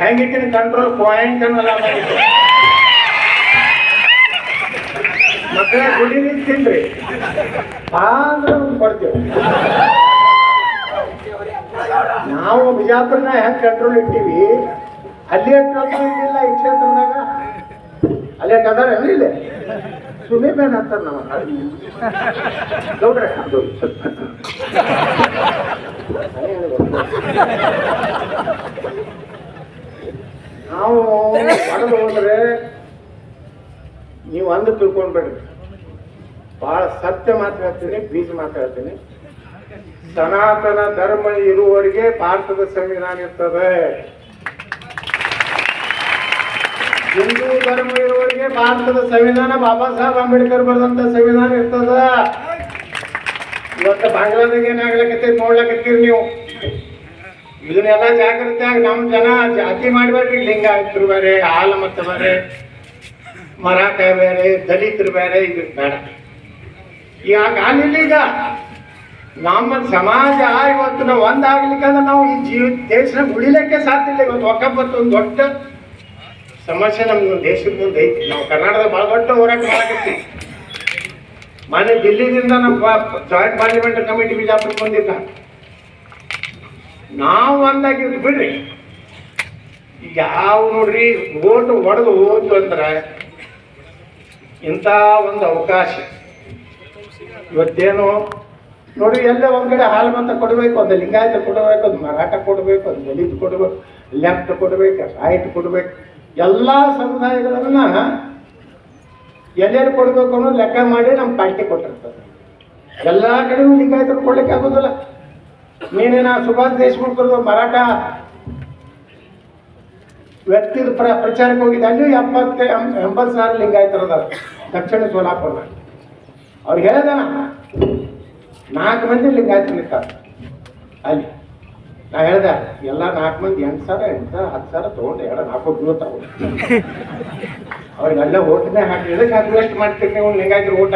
ಹೆಂಗಿಟ್ಟಿನ control point ಅನ್ನಲ್ಲ ಮಕ್ಕಳ ಗುಡಿ ತಿನ್ರಿ. ಒಂದ್ ಕೊಡ್ತೇವೆ. ನಾವು ಬಿಜಾಪುರನ ಹೆಂಗ್ ಕಂಟ್ರೋಲ್ ಇಟ್ಟೀವಿ, ಅಲ್ಲಿ ಕಂಟ್ರೋಲ್ ಇಟ್ಟಿಲ್ಲ ಈ ಕ್ಷೇತ್ರದಾಗ? ಅಲ್ಲಿ ಅದಾರ ಇಲ್ಲಿ? ಸುಲಿಬೇನ್ ಅಂತಾರ ನಮ್ಮ ನೋಡ್ರಿ ಅದು ನಾವು ಮಾಡಲು ಹೋದ್ರೆ ನೀವು ಅಂದು ತಿಳ್ಕೊಂಡ್ಬೇಡ್ರಿ ಬಹಳ ಸತ್ಯ ಮಾತಾಡ್ತೀನಿ ಬೀಜ ಮಾತಾಡ್ತೀನಿ ಸನಾತನ ಧರ್ಮ ಇರುವವರೆಗೆ ಭಾರತದ ಸಂವಿಧಾನ ಇರ್ತದೆ. ಹಿಂದೂ ಧರ್ಮ ಇರುವವರಿಗೆ ಭಾರತದ ಸಂವಿಧಾನ ಬಾಬಾ ಸಾಹೇಬ್ ಅಂಬೇಡ್ಕರ್ ಬರೆದಂತ ಸಂವಿಧಾನ ಇರ್ತದ. ಇವತ್ತು ಬಾಂಗ್ಲಾದಾಗ ಏನಾಗ್ಲಕತ್ತೀರಿ ನೋಡ್ಲಕತ್ತೀರಿ ನೀವು? ಇದನ್ನೆಲ್ಲ ಜಾಗೃತಿಯಾಗಿ ನಮ್ಮ ಜನ ಜಾತಿ ಮಾಡಬೇಡ್ರಿ ಲಿಂಗಾಯತರು ಬೇರೆ ಹಾಲ ಮತ್ತು ಬೇರೆ, ಮರಾಠ ಬೇರೆ, ದಲಿತರು ಬೇರೆ, ಇದು ಬೇಡ. ಈಗ ನಮ್ಮ ಸಮಾಜ ಇವತ್ತು ನಾವು ಒಂದಾಗ್ಲಿಕ್ಕಂದ್ರೆ ನಾವು ಈ ಜೀವ ದೇಶನ ಉಳಿಲಿಕ್ಕೆ ಸಾಧ್ಯ ಇಲ್ಲ. ಇವತ್ತು ಒಕ್ಕಪ್ಪತ್ತು ಒಂದು ದೊಡ್ಡ ಸಮಸ್ಯೆ ನಮ್ಮ ದೇಶದ ಮುಂದೆ ಐತಿ. ನಾವು ಕರ್ನಾಟಕದ ಭಾಳ ದೊಡ್ಡ ಹೋರಾಟ ಮಾಡಕತ್ತೀವಿ. ಮನೆ ದಿಲ್ಲಿದಿಂದ ನಮ್ಮ ಜಾಯಿಂಟ್ ಪಾರ್ಲಿಮೆಂಟ್ ಕಮಿಟಿ ಬಿಜಾಪುರಕ್ಕೆ ಬಂದಿದ್ದ. ನಾವು ಒಂದಾಗಿದ್ದು ಬಿಡ್ರಿ. ಯಾವ ನೋಡ್ರಿ, ಓಟು ಹೊಡೆದು ಹೋಯ್ತು ಅಂದ್ರೆ ಇಂಥ ಒಂದು ಅವಕಾಶ. ಇವತ್ತೇನು, ನೋಡಿ, ಎಲ್ಲ ಒಂದ್ ಕಡೆ ಹಾಲು ಮಂತ ಕೊಡಬೇಕು, ಒಂದು ಲಿಂಗಾಯತ ಕೊಡಬೇಕು, ಒಂದು ಮರಾಠ ಕೊಡಬೇಕು, ಒಂದು ದಲಿತ ಕೊಡಬೇಕು, ಲೆಫ್ಟ್ ಕೊಡಬೇಕು, ರೈಟ್ ಕೊಡಬೇಕು, ಎಲ್ಲ ಸಮುದಾಯಗಳನ್ನ ಎಲ್ಲೆಲ್ಲಿ ಕೊಡಬೇಕು ಅನ್ನೋ ಲೆಕ್ಕ ಮಾಡಿ ನಮ್ಮ ಪಾರ್ಟಿ ಕೊಟ್ಟಿರ್ತದೆ. ಎಲ್ಲ ಕಡೆಗೂ ಲಿಂಗಾಯತರು ಕೊಡ್ಲಿಕ್ಕೆ ಆಗೋದಿಲ್ಲ. ನೀನೇನ ಸುಭಾಷ್ ದೇಶ್ಮುಖರದು ಮರಾಠ ವ್ಯಕ್ತಿದ ಪ್ರ ಪ್ರಚಾರಕ್ಕೆ ಹೋಗಿದ್ದೆ. ಅಲ್ಲಿ ಎಂಬತ್ತೆ ಎಂಬತ್ತು ಸಾವಿರ ಲಿಂಗಾಯತರದ ದಕ್ಷಿಣ ಸೋಲಾಪುರ. ಅವ್ರು ಹೇಳ್ದಾನ ನಾಲ್ಕು ಮಂದಿ ಲಿಂಗಾಯ್ತು ನಿಂತಾರೆ. ಅಲ್ಲಿ. ನಾ ಹೇಳ್ದೆ ಎಲ್ಲ ನಾಲ್ಕು ಮಂದಿ ಎಂಟು ಸಾವಿರ ಎಂಟು ಸಾವಿರ ಹತ್ತು ಸಾವಿರ ತೊಗೊಂಡು ಎರಡು ನಾಲ್ಕು ಬೀಳ್ತಾವು ಅವ್ರಿಗೆಲ್ಲ ಓಟ್ನೇ ಹಾಕಿ ಎದಕ್ಕೆ ಹಾಕಿ ವೇಸ್ಟ್ ಮಾಡ್ತೀರಿ ನೀವು ಲಿಂಗಾಯತರು ಊಟ?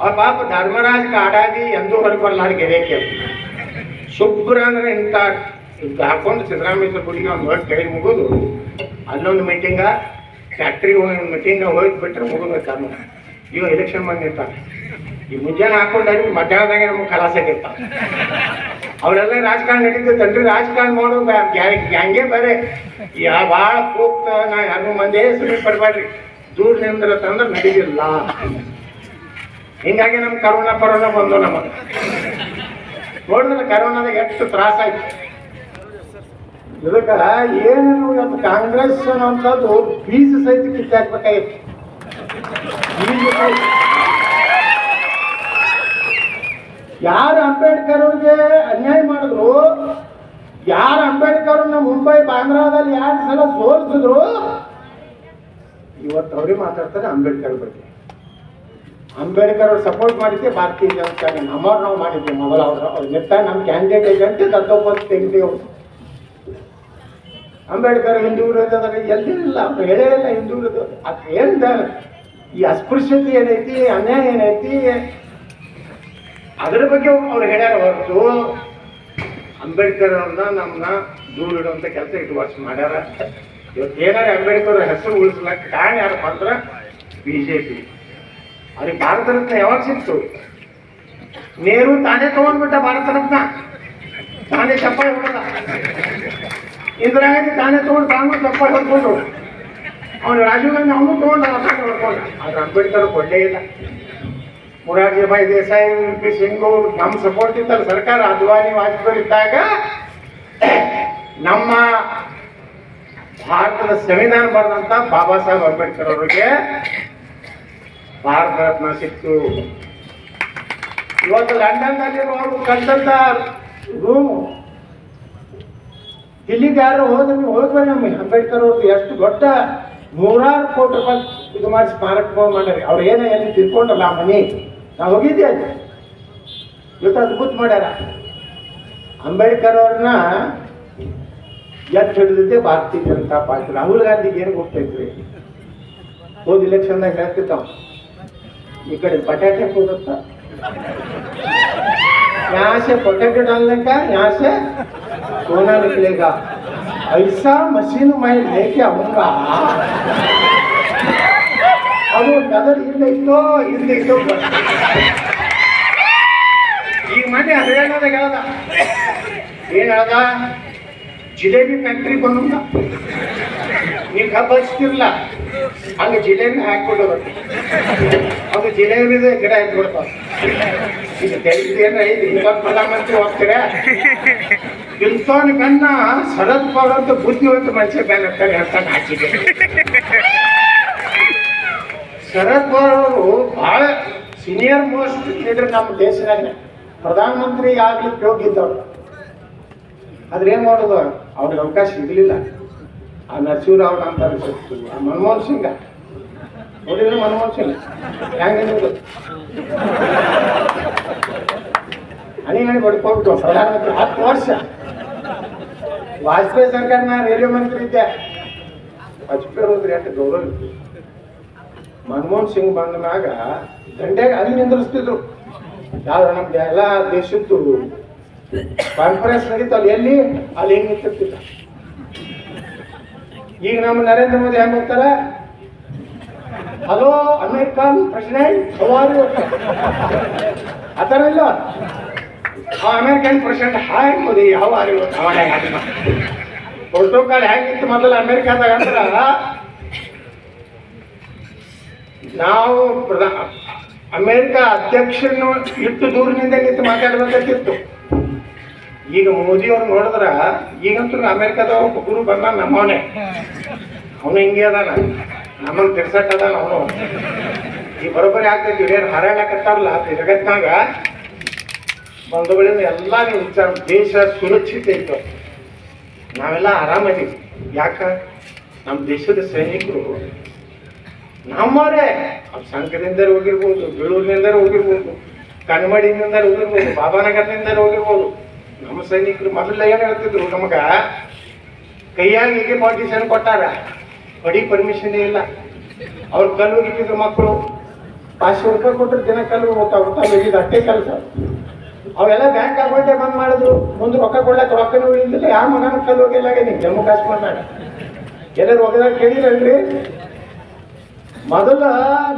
ಅವ್ರ ಪಾಪ ಧರ್ಮರಾಜ್ ಕಾಡಾದಿ ಎಂದೂ ಹೊರಗೆ ಬರ್ಲಾರ ಗೆರೆಯಕ್ಕೆ ಶುಭ್ರ ಅಂದ್ರೆ ಇಂಥ ಹಾಕೊಂಡು ಸಿದ್ದರಾಮೇಶ್ವರ ಗುಡಿಗೆ ಒಂದು ಹೊರಗೆ ಕೈ ಮುಗಿದು. ಅಲ್ಲೊಂದು ಮೀಟಿಂಗ ಫ್ಯಾಕ್ಟ್ರಿ ಒಂದು ಮೀಟಿಂಗ ಹೋಗಿ ಬಿಟ್ರೆ ಮುಗಿದು ಕರ್ಮ. ಇವ ಎಲೆಕ್ಷನ್ ಬಂದಿರ್ತಾರೆ ನಿಂತಾನೆ ಈ ಮುಂಜಾನೆ ಹಾಕೊಂಡಾಗ ಮಧ್ಯಾಹ್ನದಾಗ ನಮ್ಗೆ ಕಲಾಸಾಗಿರ್ತಾನೆ ಅವರೆಲ್ಲ ರಾಜಕಾರಣ ನಡೀತೈತಲ್ರಿ ರಾಜಕಾರಣ ಮಾಡೋ ಹಂಗೆ ಬೇರೆ. ಯಾ ಭಾಳ ಕೂಗ್ತ ನಾ ಯಾರು ಮಂದಿ ಸುಮ್ಮನೆ ಪಡಬೇಡ್ರಿ ದೂರ ನಿಂದ್ರ ತಂದ್ರೆ ನಡೀದಿಲ್ಲ. ಹಿಂಗಾಗಿ ನಮ್ ಕರೋನಾ ಪರೋನಾ ಬಂದು ನಮಗೆ. ನೋಡಿದ್ರೆ ಕರೋನಾದಾಗ ಎಷ್ಟು ತ್ರಾಸ ಆಯ್ತು ಇದಕ್ಕ ಏನು ಇವತ್ತು ಕಾಂಗ್ರೆಸ್ ಅನ್ನೋಂಥದ್ದು ಬೀಜ ಸಹಿತ ಕಿತ್ತಾಕ್ಬೇಕಾಗಿತ್ತು ಬೀಜ ಸಹಿತ. ಯಾರು ಅಂಬೇಡ್ಕರ್ ಅವ್ರಿಗೆ ಅನ್ಯಾಯ ಮಾಡಿದ್ರು? ಯಾರು ಅಂಬೇಡ್ಕರ್ ಅವ್ರನ್ನ ಮುಂಬೈ, ಬಾಂದ್ರಾದಲ್ಲಿ ಎರಡು ಸಲ ಸೋಲಿಸಿದ್ರು? ಇವತ್ತು ಅವ್ರಿಗೆ ಮಾತಾಡ್ತಾರೆ ಅಂಬೇಡ್ಕರ್ ಬಗ್ಗೆ. ಅಂಬೇಡ್ಕರ್ ಅವ್ರು ಸಪೋರ್ಟ್ ಮಾಡಿದ್ದೆ ಭಾರತೀಯ ಜನತಾ ನಮ್ಮವ್ರು ನಾವು ಮಾಡಿದ್ವಿ ಮೊದಲ ಅವ್ರ. ಅವ್ರ ಜೊತೆ ನಮ್ಮ ಕ್ಯಾಂಡಿಡೇಟ್ ಅಂತ ದತ್ತೊಬ್ಬತ್ತು ತೆಗ್ದೇವು ಅಂಬೇಡ್ಕರ್ ಹಿಂದೂ ವಿರೋಧದಾಗ ಎಲ್ಲಿಲ್ಲ ಅವ್ರು ಹೇಳೇ ಇಲ್ಲ ಹಿಂದೂ ವಿರೋಧ. ಅದು ಏನು ಈ ಅಸ್ಪೃಶ್ಯತೆ ಏನೈತಿ, ಅನ್ಯಾಯ ಏನೈತಿ? ಅದರ ಬಗ್ಗೆ ಅವ್ರು ಹೇಳ್ಯಾರ ಹೊರತು ಅಂಬೇಡ್ಕರ್ ಅವ್ರನ್ನ ನಮ್ಮನ್ನ ದೂರ ಇಡುವಂತ ಕೆಲಸ ಇಟ್ಟು ಮಾಡ್ಯಾರ. ಇವತ್ತು ಏನಾರ ಅಂಬೇಡ್ಕರ್ ಹೆಸರು ಉಳಿಸ್ಲಕ್ಕೆ ಕಾರಣ ಯಾರಪ್ಪ ಅಂದ್ರೆ ಬಿಜೆಪಿ ಅವ್ರಿಗೆ ಭಾರತ ರತ್ನ ಯಾವಾಗ ಸಿಕ್ತು? ನೇರು ತಾನೇ ತಗೊಂಡ್ಬಿಟ್ಟ ಭಾರತ ರತ್ನ. ತಾನೇ ಚಪ್ಪಾಳೆ ಹೊಡೆದ. ಇಂದಿರಾ ಗಾಂಧಿ ತಾನೇ ತಗೊಂಡು ತಾನು ಚಪ್ಪಾಳೆ ಹೊಡ್ಕೊಂಡು. ಅವನು ರಾಜೀವ್ ಗಾಂಧಿ ಅವನು ತಗೊಂಡು ರತ್ನ ಹೊಡ್ಕೊಂಡ ಆದ್ರೆ ಅಂಬೇಡ್ಕರ್ ಕೊಡ್ಲೇ ಇಲ್ಲ. ಮುರಾರ್ಜಿ ಭಾಯ್ ದೇಸಾಯಿ ಪಿ ಸಿಂಗ್ ನಮ್ಮ ಸಪೋರ್ಟ್ ಇತ್ತಲ್ಲ ಸರ್ಕಾರ ಅದ್ವಾನಿ ವಾಜಪೇಯಿ ಇದ್ದಾಗ, ನಮ್ಮ ಭಾರತದ ಸಂವಿಧಾನ ಬರೆದಂತ ಬಾಬಾ ಸಾಹೇಬ್ ಅಂಬೇಡ್ಕರ್ ಅವರಿಗೆ ಭಾರತ ರತ್ನ ಸಿಕ್ತು ಇವತ್ತು ಲಂಡನ್ನಲ್ಲಿ ಕಂಡಂತ ರೂಮು. ದಿಲ್ಲಿಗೆ ಯಾರು ಹೋದ್ರೆ ನೀವು ಹೋಗ್ಬೇಡಿ ನಮ್ಮ ಅಂಬೇಡ್ಕರ್ ಅವ್ರದ್ದು ಎಷ್ಟು ದೊಡ್ಡ ನೂರಾರು ಕೋಟಿ ರೂಪಾಯಿ ಇದು ಮಾಡಿ ಸ್ಮಾರಕ ಮಾಡ್ಯಾರ ಅವ್ರು ಏನೋ ಎಲ್ಲಿ ತಿಳ್ಕೊಂಡಲ್ಲ ಆ ಮನೆ. ನಾವು ಹೋಗಿದ್ದೆ ಅಲ್ಲಿ. ಇವತ್ತು ಅದ್ಭುತ ಮಾಡ್ಯಾರ. ಅಂಬೇಡ್ಕರ್ ಅವ್ರನ್ನ ಎತ್ತು ಹಿಡಿದಿದ್ದೆ ಭಾರತೀಯ ಜನತಾ ಪಾರ್ಟಿ ರಾಹುಲ್ ಗಾಂಧಿಗೆ ಏನು ಗೊತ್ತೈತ್ರಿ ಹೋದ ಇಲೆಕ್ಷನ್ದಾಗ ಹೇಳ್ತಿರ್ತಾವ. ಈ ಕಡೆ ಬಟಾಟೆ ಕೂಗುತ್ತ? ಯಾಸೆ ಪೊಟ್ಯಾಟೊ ಯಾಸೆ ಸೋನಾ ನಿಕ್ಲೇಗ ಐಸಾ ಮಷೀನ್ ಮೈ ಲೇಕೆ ಅವಂಗ ಅದು ಬೆದರ್ ಇಲ್ಲೈತೋ ಇಲ್ಲೈತೋ ಈ ಮನೆ ಹರಿಯಾಣದಾಗ ಹೇಳ್ದ. ಏನ್ ಹೇಳ್ದ? ಜಿಲೇಬಿ ಫ್ಯಾಕ್ಟ್ರಿ ಬಂದ ನೀವು ಕಬ್ಬ ಹಂಗ ಜಿಲೇಬಿ ಹಾಕ್ಬಿಡೋದು ಅದು ಜಿಲೇಬಿದ ಗಿಡ ಇಟ್ಬಿಡ್ತಾವ ಈಗ ತೆಗೆದೇನ ಐದು ಶರದ್ ಪವರ್ ಅಂತ ಬುದ್ಧಿವಂತ ಮನುಷ್ಯ ಬೇರೆ ಅಂತ ಹಾಕಿದೆ ಶರದ್ ಪವಾರ್ ಅವರು ಬಹಳ ಸೀನಿಯರ್ ಮೋಸ್ಟ್ ಲೀಡರ್ ನಮ್ಮ ದೇಶದಾಗ. ಪ್ರಧಾನಮಂತ್ರಿ ಆಗ್ಲಿಕ್ಕೆ ಹೋಗಿದ್ದವ್ರು ಆದ್ರೆ ಏನ್ ಮಾಡೋದು? ಅವ್ರಿಗೆ ಅವಕಾಶ ಸಿಗಲಿಲ್ಲ ಆ ನರಸಿಂಹರಾವ್ ಅಂತ ಅನ್ಸುತ್ತೆ. ಆ ಮನಮೋಹನ್ ಸಿಂಗ. ನೋಡಿದ್ರೆ ಮನಮೋಹನ್ ಸಿಂಗ್. ಹೆಂಗೆ ನಿಮ್ದು ಹನಿ ಹನಿ ಬಡ್ಕೊಬಿಟ್ಟು ಪ್ರಧಾನಮಂತ್ರಿ ಹತ್ತು ವರ್ಷ. ವಾಜಪೇಯಿ ಸರ್ಕಾರ ನಾನು ರೈಲ್ವೆ ಮಂತ್ರಿ ಇದ್ದೆ. ವಾಜಪೇಯಿ ಹೋದ್ರೆ ಎಷ್ಟು ಗೌರವ ಮನಮೋಹನ್ ಸಿಂಗ್ ಬಂದ ಮ್ಯಾಗ ದಂಡ್ಯಾಗ ಅಲ್ಲಿ ನಿಂದ್ರಿಸ್ತಿದ್ರು. ಯಾವ ನಮ್ಮ ಎಲ್ಲ ದೇಶದ್ದು ಕಾನ್ಫರೆನ್ಸ್ ನಡೀತಲ್ಲ ಎಲ್ಲಿ? ಅಲ್ಲಿ ಹೆಂಗ್ ಈಗ ನಮ್ಮ ನರೇಂದ್ರ ಮೋದಿ ಹೆಂಗ್ ಹೋಗ್ತಾರ? ಹಲೋ, ಅಮೆರಿಕನ್ ಪ್ರೆಸಿಡೆಂಟ್ ಹವಾರು ಆ ಥರ ಇಲ್ಲ. ಅಮೇರಿಕನ್ ಪ್ರೆಸಿಡೆಂಟ್, ಹಾಯ್ ಮೋದಿ, ಯಾವ ಪ್ರೋಟೋಕಾಲ್ ಹೆಂಗಿತ್ತು ಮೊದಲು ಅಮೇರಿಕಾದಾಗ ಅಂದ್ರ? ನಾವು ಪ್ರಧಾನ, ಅಮೇರಿಕಾ ಅಧ್ಯಕ್ಷನು ಇಟ್ಟು ದೂರಿನಿಂದ ನಿಂತು ಮಾತಾಡ್ಬೇಕಾಗಿತ್ತು. ಈಗ ಮೋದಿ ಅವ್ರು ನೋಡಿದ್ರ, ಈಗಂತೂ ಅಮೆರಿಕದ ಗುರು ಬಂದ ನಮ್ಮವನೇ. ಅವನು ಹಿಂಗೆ ಅದಾನ. ನಮ್ಮನ್ನು ತಿರ್ಸಟ್ ಅದಾನ ಅವನು. ಈ ಬರೋಬ್ಬರಿ ಆಗ್ತೈತಿ ಏನು ಹಾರಾಡಕತ್ತಾರಲ್ಲ ಜಗತ್ನಾಗ ಬಂಧುಗಳಿಂದ ಎಲ್ಲ ನೀವು ವಿಚಾರ, ದೇಶ ಸುರಕ್ಷಿತ ಇತ್ತು. ನಾವೆಲ್ಲ ಆರಾಮಾಗಿದ್ವಿ ಯಾಕ? ನಮ್ಮ ದೇಶದ ಸೈನಿಕರು ನಮ್ಮವರೇ. ಅವ್ರು ಸಂಘದಿಂದ ಹೋಗಿರ್ಬೋದು ಬೇಳೂರಿನಿಂದ ಹೋಗಿರ್ಬೋದು ಕನ್ಮಡಿನಿಂದ ಹೋಗಿರ್ಬೋದು ಬಾಬಾನಗರನಿಂದ ಹೋಗಿರ್ಬೋದು. ನಮ್ಮ ಸೈನಿಕರು ಮೊದಲ ಏನು ಹೇಳ್ತಿದ್ರು ನಮಗ? ಕೈಯಾಗ ಹೀಗೆ ಪಾರ್ಟಿಷನ್ ಕೊಟ್ಟಾರ. ಬಡಿ ಪರ್ಮಿಷನ್ ಇಲ್ಲ. ಅವ್ರು ಕಲ್ಲು ಹೋಗಿದ್ರು ಮಕ್ಕಳು ಪಾಚಶೆ ರೂಪಾಯಿ ಕೊಟ್ಟರು ದಿನ ಕಲ್ಲು ಹೋಗ್ತಾವ ಅಷ್ಟೇ ಕೆಲಸ. ಅವೆಲ್ಲ ಬ್ಯಾಂಕ್ ಅಕೌಂಟೇ ಬಂದ್ ಮಾಡಿದ್ರು. ಮುಂದೆ ರೊಕ್ಕ ಕೊಡ್ಲಕ್ಕ ರೊಕ್ಕನೂ ಉಳಿದಿಲ್ಲ ಯಾವ ಮಗನ ಕಲ್ಲು ಹೋಗಿಲ್ಲ ನೀವು ಜಮ್ಮು ಕಾಶ್ಮೀರದಾಗ ಎಲ್ಲರೂ ಹೋಗಿದಾಗ ಕೇಳಿರಲ್ರಿ? ಮೊದಲ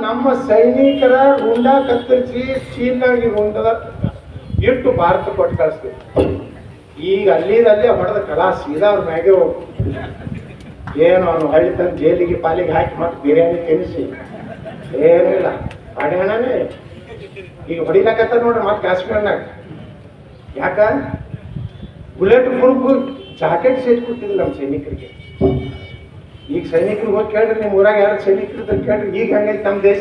ನಮ್ಮ ಸೈನಿಕರ ಗುಂಡ ಕತ್ತರಿಸಿ ಚೀನಾಗಿ ರುಂಡದ ಇಟ್ಟು ಭಾರತ ಕೊಟ್ಟು ಕಳಿಸ್ಬೇಕು. ಈಗ ಅಲ್ಲಿದಲ್ಲೇ ಹೊಡೆದ ಕಲಾ ಸೀದಾ ಅವ್ರ ಮ್ಯಾಗೆ ಹೋಗು ಏನು ಅವನು ಹಳ್ಳಿ ತಂದು ಜೈಲಿಗೆ ಪಾಲಿಗೆ ಹಾಕಿ ಮತ್ತೆ ಬಿರಿಯಾನಿ ತಿನ್ನಿಸಿ ಏನಿಲ್ಲ ಹಣನೇ. ಈಗ ಹೊಡಿಲಾಕತ್ತ ನೋಡ್ರಿ ಮತ್ತೆ ಕಾಶ್ಮೀರ್ನಾಗ. ಯಾಕ? ಬುಲೆಟ್ ಪ್ರೂಫ್ ಜಾಕೆಟ್ ಸೇರಿ ಕೊಟ್ಟಿಲ್ಲ ನಮ್ಮ ಸೈನಿಕರಿಗೆ. ಈಗ ಸೈನಿಕರಿಗೆ ಹೋಗಿ ಕೇಳ್ರಿ ನಿಮ್ಮ ಊರಾಗ ಯಾರು ಸೈನಿಕರು ಕೇಳ್ರಿ. ಈಗ ಹಂಗೈತೆ ನಮ್ಮ ದೇಶ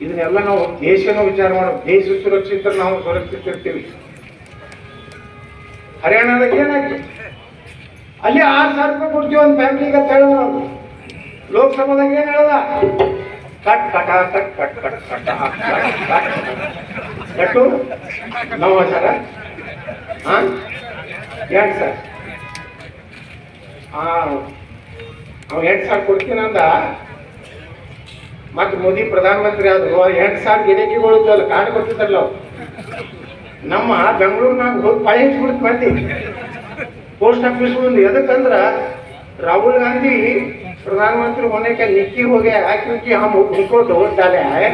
ಇದನ್ನೆಲ್ಲ ನಾವು ದೇಶನೂ ವಿಚಾರ ಮಾಡೋ ದೇಶ ಸುರಕ್ಷಿತ ನಾವು ಸುರಕ್ಷಿತ ಇರ್ತೀವಿ ಹರಿಯಾಣದಾಗ ಏನಾಯ್ತು? ಅಲ್ಲಿ ಆರು ಸಾವಿರ ರೂಪಾಯಿ ಕೊಡ್ತೀವಿ ಒಂದು ಫ್ಯಾಮಿಲಿಗೆ ಅಂತ ಹೇಳಿದ್ರು ನಾವು. ಲೋಕಸಭಾದಾಗ ಏನ್ ಹೇಳಲ್ಲ ಕಟ್, ಕಟ, ಕಟ್ ಕಟ್ ಕಟ್, ಕಟ, ಕಟ್ ಕಟ್ ಕಟ್ಟು? ನಾವು ಸರ ಹಾಂ ಯಾಕೆ ಸರ್ ಹಾಂ ನಾವು ಎಂಟು ಸಾವಿರ ಕೊಡ್ತೀನಿ ಅಂದ ಮತ್ತು ಮೋದಿ ಪ್ರಧಾನಮಂತ್ರಿ ಆದರು ಎಂಟು ಸಾವಿರ ಗಿಡಕಿಗಳು ಅಲ್ಲ ಕಾಡು ಕೊಟ್ಟಿದ್ರಲ್ಲ ಅವು ನಮ್ಮ ಬೆಂಗಳೂರಿನಾಗ ಹೋಗಿ ಪಳೆ ಹೆಚ್ಚಿಬಿಡ್ತು ಮಂದಿ ಪೋಸ್ಟ್ ಆಫೀಸ್ ಮುಂದೆ ಎದಕ್ಕಂದ್ರೆ ರಾಹುಲ್ ಗಾಂಧಿ प्रधानमंत्री होने का निक्की हो गया है क्योंकि हम उनको दोष डाले हैं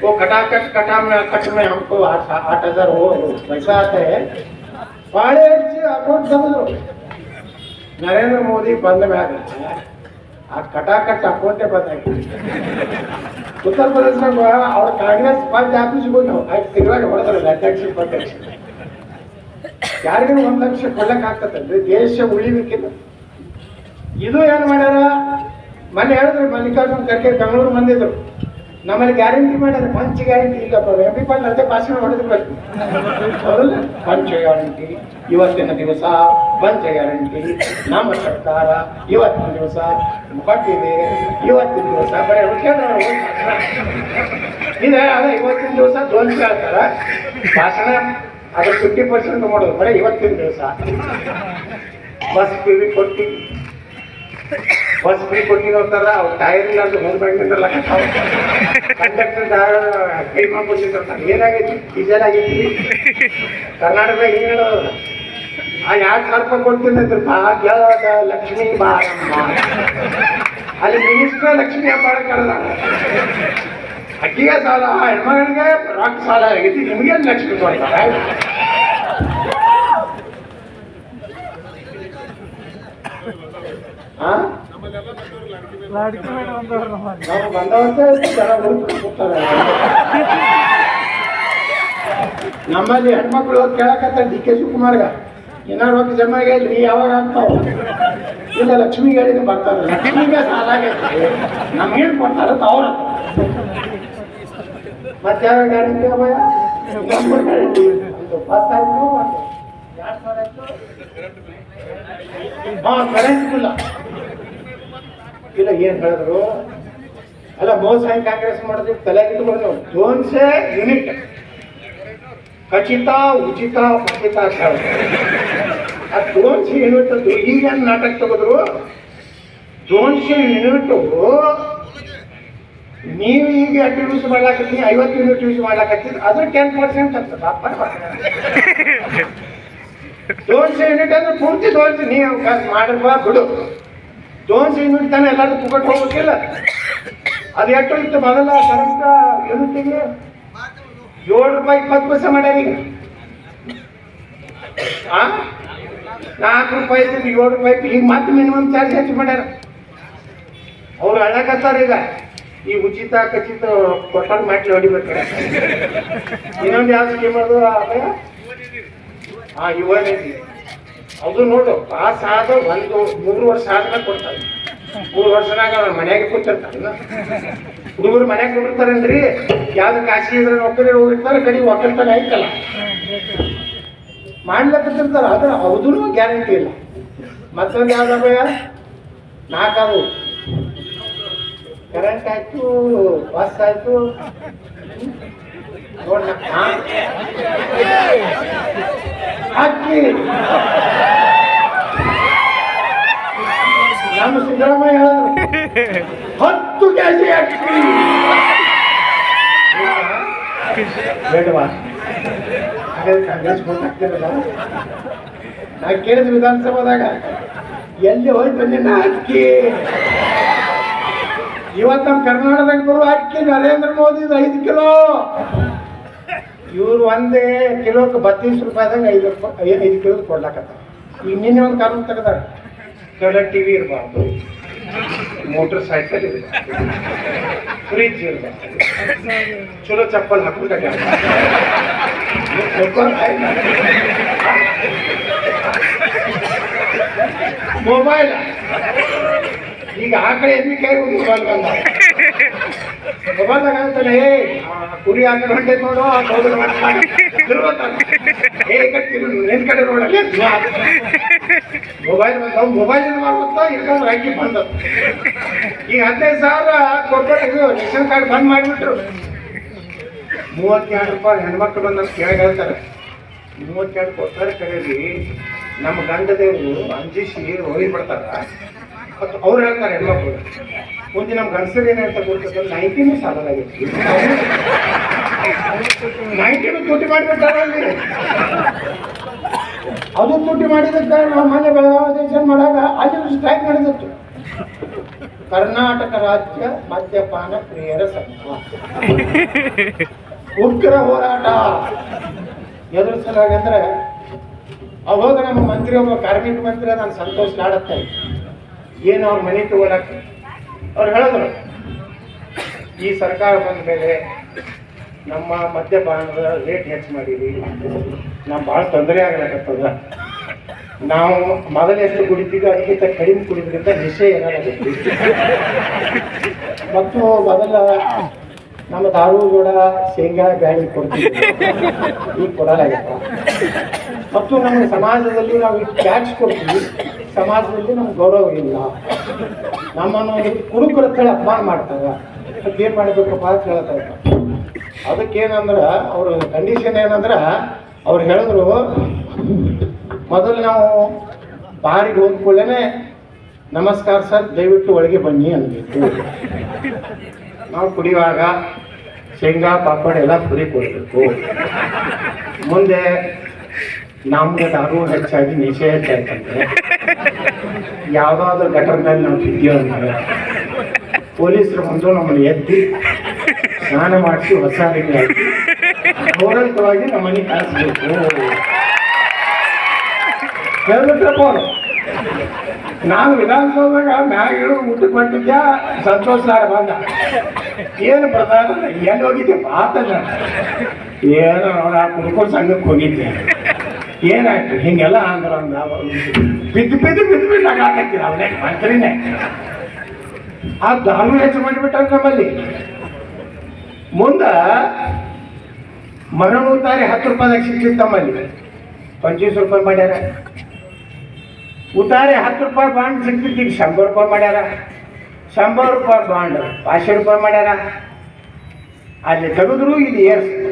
वो कटाकट कटा में कट में हमको आठ हज़ार हो पैसा आते हैं अकाउंट समझ लो नरेंद्र मोदी बंद में आ गए ಆ ಕಟಾಕಟ್ ಅಕೌಂಟೇ ಬಂದಾಗಿ. ಉತ್ತರ ಪ್ರದೇಶದಾಗ ಅವ್ರ ಕಾಂಗ್ರೆಸ್ ಪಾರ್ಟಿ ಆಫೀಸ್ ಬಂದು ಆಯ್ತು ತಿರುವಾಗಿ ಹೊಡೆದ್ರಲ್ಲ ಅಧ್ಯಕ್ಷ ಉಪಾಧ್ಯಕ್ಷ ಯಾರಿಗೂ ಒಂದು ಲಕ್ಷ ಕೊಡಕ್ ಆಗ್ತದಲ್ರಿ ದೇಶ ಉಳಿಬೇಕಿಲ್ಲ. ಇದು ಏನ್ ಮಾಡ್ಯಾರ? ಮೊನ್ನೆ ಹೇಳಿದ್ರು ಮಲ್ಲಿಕಾರ್ಜುನ್ ಖರ್ಗೆ ಬೆಂಗಳೂರು ಬಂದಿದ್ರು. ನಮ್ಮಲ್ಲಿ ಗ್ಯಾರಂಟಿ ಮಾಡಿದ್ರೆ ಪಂಚ್ ಗ್ಯಾರಂಟಿ ಇಲ್ಲ ಎಂ ಪಿ ಪಾಲ್ ಅದೇ ಭಾಷಣ ಹೊಡೆದಿರ್ಬೇಕು ಹೌದಲ್ಲ? ಪಂಚ ಗ್ಯಾರಂಟಿ ಇವತ್ತಿನ ದಿವಸ ಪಂಚ ಗ್ಯಾರಂಟಿ ನಮ್ಮ ಸರ್ಕಾರ ಇವತ್ತಿನ ದಿವಸ ಕೊಟ್ಟಿದೆ. ಇವತ್ತಿನ ದಿವಸ ಬರೀ ಇದೆ, ಅದ ಇವತ್ತಿನ ದಿವಸ ಧ್ವಂಸ ಹೇಳ್ತಾರ ಭಾಷಣ, ಅದು ಫಿಫ್ಟಿ ಪರ್ಸೆಂಟ್ ಮಾಡೋದು ಬರೀ ಇವತ್ತಿನ ದಿವಸ. ಬಸ್ ಟಿವಿ ಕೊಟ್ಟು. ಬಸ್ ಫ್ರೀ ಕೊಟ್ಟಿರೋ ಥರ ಅವ್ರು ಟೈರ್ ಇಲ್ಲ ಅಂತ ಮುಂದೆ ಬಂದಿದ್ದಲ್ಲ ಕಂಡಕ್ಟರ್ ಕೈ ಮಾಡ್ಕೊಟ್ಟಿರ್ತಾರೆ ಏನಾಗೈತಿ? ಇದೇನಾಗೈತಿ ಕರ್ನಾಟಕದಾಗ ಹಿಂಗೆ ಹೇಳೋದು? ಆ ಎರಡು ಸಾವಿರ ಕೊಡ್ತೀನಿ ಅಂದ್ರೆ ಲಕ್ಷ್ಮೀ ಬಾರಮ್ಮ. ಅಲ್ಲಿ ಮಿನಿಸ್ಟರ್ ಲಕ್ಷ್ಮೀ ಹಬ್ಬ ಕರೆದ ಅಕ್ಕಿಗೆ ಸಾಲ ಹೆಣ್ಮಗಳಿಗೆ ರಾಕ್ ಸಾಲ ಆಗೈತಿ. ನಿಮಗೆ ಲಕ್ಷ್ಮಿ ಕೊಡ್ತಾರೆ? ಹಾ ಲಾಡ್ಕಿ ಮೇಡಮ್ ಅಂದವ್ರು ಕೂತಾರೆ. ನಮ್ಮಲ್ಲಿ ಹೆಣ್ಮಕ್ಳು ಕೇಳಕತ್ತ ಡಿ ಕೆ ಶಿವಕುಮಾರ್ಗ? ಏನಾರು ರೊಕ್ಕ ಜಮಾ ನೀ ಯಾವಾಗ ಆಗ್ತಾವ? ಇಲ್ಲ ಲಕ್ಷ್ಮಿಗೆ ಹೇಳಿದ್ರೆ ಬರ್ತಾರೆ. ಲಕ್ಷ್ಮಿಗೆ ಸಾಲ ಆಗೈತಿ. ನಮ್ಗೇನು ಕೊಡ್ತಾರೆ ಅವ್ರ. ಮತ್ತೆ ಯಾವ ಗ್ಯಾರಂಟಿ ಅಮ್ಮಯ್ಯ ಬಸ್ ಆಯ್ತು ಕರೆಂಟ್ ಇಲ್ಲ. ಇಲ್ಲ ಏನ್ ಹೇಳಿದ್ರು? ಅಲ್ಲ ಮೋಸ ಹೆಂಗ್ ಕಾಂಗ್ರೆಸ್ ಮಾಡಿದ್ವಿ ತಲೆ ಇಟ್ಕೊಂಡು ದೋನ್ಸೆ ಯೂನಿಟ್ ಖಚಿತ ಉಚಿತ ಉಚಿತ ಆ ದೋನ್ಸೆ ಯೂನಿಟ್ ಅದು ಈಗ ನಾಟಕ ತೆಗೆದ್ರು. ದೋನ್ಸೆ ಯೂನಿಟ್ ನೀವು ಈಗ ಯೂಸ್ ಮಾಡ್ಲಾಕತ್ತಿ ಐವತ್ತು ಯೂನಿಟ್ ಯೂಸ್ ಮಾಡ್ಲಾಕತ್ತೀನಿ ಅದು ಟೆನ್ ಪರ್ಸೆಂಟ್ ಅಂತ ಪಾಪ ದೋನ್ಸೆ ಯೂನಿಟ್ ಅಂದ್ರೆ ಪೂರ್ತಿ ದೋನ್ಸೆ ನೀವು ಮಾಡಿರ್ಬಾ ಬಿಡು. ದೋನ್ಸೆ ಯೂನಿಟ್ ತಾನೆ ಎಲ್ಲರೂ ಪುಕಟ್ ಹೋಗ್ಬೇಕಿಲ್ಲ? ಅದು ಎಷ್ಟು ಇತ್ತು ಮೊದಲ ಕರೆಂಟ್ ಏಳು ರೂಪಾಯಿ ಇಪ್ಪತ್ತು ಪೈಸೆ ಮಾಡ್ಯಾರ ಈಗ. ನಾಲ್ಕು ರೂಪಾಯಿ ಇದ್ದು ಏಳು ರೂಪಾಯಿ ಈಗ ಮತ್ತೆ ಮಿನಿಮಮ್ ಚಾರ್ಜ್ ಹೆಚ್ಚು ಮಾಡ್ಯಾರ. ಅವ್ರು ಅಳಕತ್ತಾರ ಈಗ. ಈ ಉಚಿತ ಖಚಿತ ಕೊಟ್ಟಾಗ ಮಾಡಿ ಹೊಡಿಬೇಕು ಇನ್ನೊಂದು ಯಾವ ಸ್ಕೀಮ್ ಅದು ಆ ಇವಾಗ ಯುವನ್ ಅದು ನೋಡು, ಪಾಸ್ ಆದ ಒಂದು ಮೂರು ವರ್ಷ ಆದ್ಮೇಲೆ ಕೊಡ್ತಾರೆ. ಮೂರು ವರ್ಷನಾಗ ಅವ್ರ ಮನ್ಯಾಗೆ ಕೂತಿರ್ತಾರಲ್ಲ ಹುಡುಗರು ಮನ್ಯಾಗ ಕುಂದಿರ್ತಾರೇನ್ರಿ ಯಾವ್ದು ಕಾಶಿ ಇದ್ರೆ ನೌಕರಿ ಹೋಗಿರ್ತಾರೆ ಕಡೆ ಒಕ್ಕಲ್ತನ ಐತಲ್ಲ. ಮಾಡ್ಲಕ್ಕಿರ್ತಾರ ಆದ್ರೆ ಅದೂ ಗ್ಯಾರಂಟಿ ಇಲ್ಲ. ಮತ್ತೊಂದು ಯಾವ್ದಪ್ಪ ನಾಲ್ಕದು ಕರೆಂಟ್ ಆಯ್ತು ಬಸ್ ಆಯ್ತು. ಅಕ್ಕಿ ನಮ್ಮ ಸಿದ್ದರಾಮಯ್ಯ. ಹತ್ತು ಕೆಜಿ ಅಕ್ಕಿ ನಾ ಕೇಳಿದ ವಿಧಾನಸಭಾದಾಗ, ಎಲ್ಲಿ ಹೋಯ್ತು ನಿನ್ನ ಅಕ್ಕಿ ಇವತ್ತು ನಮ್ಮ ಕರ್ನಾಟಕದಾಗ ಬರುವ ಅಕ್ಕಿ ನರೇಂದ್ರ ಮೋದಿ ಐದು ಕಿಲೋ. ಇವ್ರು ಒಂದೇ ಕಿಲೋಕ್ಕೆ ಬತ್ತೀಸ್ ರೂಪಾಯಿದಾಗ ಐದು ರೂಪಾಯಿ ಐದು ಕಿಲೋ ಕೊಡ್ಲಾಕತ್ತಾರ. ಈಗ ನಿನ್ನೆ ಒಂದು ಕಾನೂನು ತೆಗೆದಾರ. ಕಲರ್ ಟಿವಿ ಇರಬಾರ್ದು. ಮೋಟರ್ ಸೈಕಲ್ ಇರಬಾರ್ದು ಫ್ರಿಜ್ ಇರಬಾರ್ದು. ಚಲೋ ಚಪ್ಪಲ್ ಹಾಕೊಂಡು ಮೊಬೈಲ್ ಈಗ ಆ ಕಡೆ ಎಮ್ಮಿ ಕೈ ಬಂದ ಮೊಬೈಲ್ದಾಗ ಅಂತಾನೆ ಏ ಕುರಿ ಹಾಕಿ ಹೊಂಟೈತೆ ನೋಡು ಕಡೆ. ನೋಡಲ್ಲ ಮೊಬೈಲ್ ಮೊಬೈಲ್ ಮಾಡ್ಬಿಟ್ಟು ಇಟ್ಕೊಂಡು ಹಾಕಿ ಬಂದ ಈಗ ಹದಿನೈದು ಸಾವಿರ ಇದು ರೇಷನ್ ಕಾರ್ಡ್ ಬಂದ್ ಮಾಡಿಬಿಟ್ರು. ಮೂವತ್ತೆರಡು ರೂಪಾಯಿ ಹೆಣ್ಮಕ್ಳು ಬಂದು ಕೇಳಿ ಹೇಳ್ತಾರೆ. ಮೂವತ್ತೆರಡು ಕೊಡ್ತಾರೆ ಕರೀರಿ ನಮ್ಮ ಗಂಡ ದೇವರು ಅಂಜಿಸಿ ಹೋಗಿ ಬಿಡ್ತಾರ. ಮತ್ತು ಅವ್ರು ಹೇಳ್ತಾರೆ ಹೆಣ್ಮಕ್ಳು ಮುಂದೆ ನಮ್ಮ ಗಂಡಸರು ಏನು ಅಂತ ಗೊತ್ತಿಲ್ಲ ನೈಟಿನೂ ಸಾಲಾಗೈತಿ ನೈಟಿನೂ ತುಟಿ ಮಾಡಿಬಿಟ್ಟಾರ ಅಲ್ಲಿ ಅದು ತುಟಿ ಮಾಡಿದ್ದಕ್ಕೆ ನಾವು ಮನೆ ಬೆಳಗಾವಿ ಮಾಡಾಗ ಅಲ್ಲಿ ಸ್ಟ್ರೈಕ್ ನಡೆದಿತ್ತು. ಕರ್ನಾಟಕ ರಾಜ್ಯ ಮದ್ಯಪಾನ ಪ್ರಿಯರ ಸಂಘ. ಉಗ್ರ ಹೋರಾಟ ಎದುರು ಸಲುವಾಗಿ ಅಂದ್ರೆ ಅವಾಗ ನಮ್ಮ ಮಂತ್ರಿ ಒಬ್ಬ ಕಾರ್ಮಿಕ ಮಂತ್ರಿ ನಾನು ಸಂತೋಷ ಆಡತ್ತೆ ಏನು ಅವ್ರ ಮನೆ ತಗೊಳಕ್? ಅವ್ರು ಹೇಳಿದ್ರು. ಈ ಸರ್ಕಾರ ಬಂದ ಮೇಲೆ ನಮ್ಮ ಮದ್ಯಪಾನದ ರೇಟ್ ಹೆಚ್ಚು ಮಾಡೀವಿ ನಾವು ಭಾಳ ತೊಂದರೆ ಆಗ್ಲಕತ್ತದ. ನಾವು ಮೊದಲ ಎಷ್ಟು ಕುಡಿತೀವಿ, ಅದಕ್ಕಿಂತ ಕಡಿಮೆ ಕುಡಿದ್ರಿಂದ ನಿಶೆ ಏನಾಗುತ್ತೆ ಮತ್ತು ಮೊದಲ ನಮ್ಮ ದಾರು ಕೂಡ ಶೇಂಗಾ ಬ್ಯಾಳಿ ಕೊಡ್ತೀವಿ. ಈಗ ಕೊಡಲಾಗತ್ತ? ಮತ್ತು ನಮ್ಮ ಸಮಾಜದಲ್ಲಿ ನಾವು ಟ್ಯಾಕ್ಸ್ ಕೊಡ್ತೀವಿ. ಸಮಾಜದಲ್ಲಿ ನಮ್ಗೆ ಗೌರವ ಇಲ್ಲ. ನಮ್ಮನ್ನು ಕುಡುಕರ ಹೇಳಿ ಅಪಮಾನ ಮಾಡ್ತಾರೆ. ಅದಕ್ಕೆ ಏನು ಮಾಡಬೇಕಪ್ಪ ಅಂತ ಹೇಳ್ತಾ ಅದಕ್ಕೇನಂದ್ರೆ ಅವ್ರ ಕಂಡೀಷನ್ ಏನಂದ್ರೆ ಅವ್ರು ಹೇಳಿದ್ರು, ಮೊದಲು ನಾವು ಬಾರಿಗೆ ಹೋದ ಕೂಡಲೇ ನಮಸ್ಕಾರ ಸರ್, ದಯವಿಟ್ಟು ಒಳಗೆ ಬನ್ನಿ ಅನ್ಬೇಕು ನಾವು ಕುಡಿಯುವಾಗ ಶೇಂಗಾ, ಪಾಪಡ್ ಎಲ್ಲ ಕುರಿ ಕೊಡಬೇಕು. ಮುಂದೆ ನಮ್ಗೆ ದಾರು ಹೆಚ್ಚಾಗಿ ನಿಷೇಧ ಹೆಚ್ಚಾಯ್ತಂತೆ ಯಾವ್ದಾದ್ರು ಘಟನೆ ಮೇಲೆ ನಾವು ಬಿದ್ದೀವಿ ಪೊಲೀಸರು ಬಂದು ನಮ್ಮನ್ನು ಎತ್ತಿ ಸ್ನಾನ ಮಾಡಿಸಿ ಹೊಸ ರೀತಿ ಹಾಕಿ ಗೌರವಿತವಾಗಿ ನಮ್ಮನೆ ಕಳಿಸ್ಬೇಕು ಹೇಳ್ಬಿಟ್ರಪ್ಪ ನಾನು ವಿಧಾನಸೌಧದಾಗ ಮ್ಯಾಗ ಇಳಿದು ಊಟಕ್ಕೆ ಬಂದಿದ್ದೆ ಸಂತೋಷ ಬಂದ. ಏನು ಪ್ರಧಾನ ಎಲ್ಲಿ ಹೋಗಿದ್ದೆ ಮಾತಲ್ಲ ಏನು ನೋಡ ಕುಡ್ಕೊಂಡು ಸಂಘಕ್ಕೆ ಹೋಗಿದ್ದೆ. ಏನಾಯ್ತು? ಹಿಂಗೆಲ್ಲ ಅಂದ್ರೆ ಅಂದ ಬಿದ್ದು ಬಿದ್ದು ಬಿದ್ದು ಬಿದ್ದು ಹಾಕತ್ತೀರ ಅವನೇ ಮಂತ್ರಿನೇ ಆ ದಾರು ಹೆಚ್ಚು ಮಾಡಿಬಿಟ್ಟ ನಮ್ಮಲ್ಲಿ. ಮುಂದ ಮರಣ ಉತ್ತಾರಿ ಹತ್ತು ರೂಪಾಯಿದಾಗ ಸಿಕ್ತಿತ್ತು ತಮ್ಮಲ್ಲಿ ಪಂಚೀಸ್ ರೂಪಾಯಿ ಮಾಡ್ಯಾರ. ಉತ್ತಾರಿ ಹತ್ತು ರೂಪಾಯಿ ಬಾಂಡ್ ಸಿಕ್ತಿತ್ತು ಈಗ ಶಂಬರ್ ರೂಪಾಯಿ ಮಾಡ್ಯಾರ. ಶಂಬರ್ ರೂಪಾಯಿ ಬಾಂಡ್ ಪಾಚಶೆ ರೂಪಾಯಿ ಮಾಡ್ಯಾರ. ಅಲ್ಲಿ ತೆಗೆದ್ರು, ಇಲ್ಲಿ ಏರ್ಸ್